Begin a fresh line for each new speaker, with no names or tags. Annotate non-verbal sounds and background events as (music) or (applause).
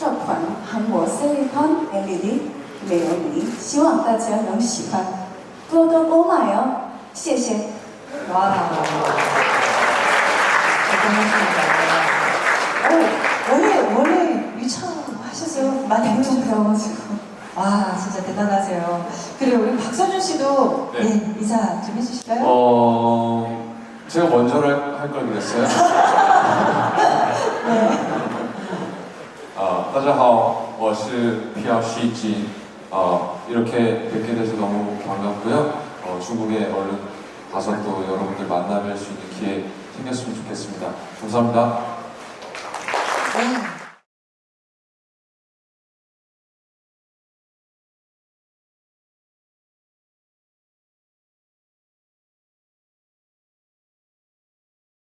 这款韩国 Silicon LED 美容仪，希望大家能喜欢，多多购买哦，谢谢。
와. 대단하십니다. 어, 원래, 원래 유창 하셨어요? 많이
엄청
해보셨어요?
배워가지고.
와, 진짜 대단하세요. 그리고 우리 박서준 씨도
네.
네, 인사 좀 해주실까요?
어, 제가 먼저 할 걸 그랬어요. (laughs) 大家好,我是 PRC 진. 어, 이렇게 뵙게 돼서 너무 반갑고요. 어, 중국에 얼른 가서 또 여러분들 만나뵐 수 있는 기회 생겼으면 좋겠습니다. 감사합니다.
네.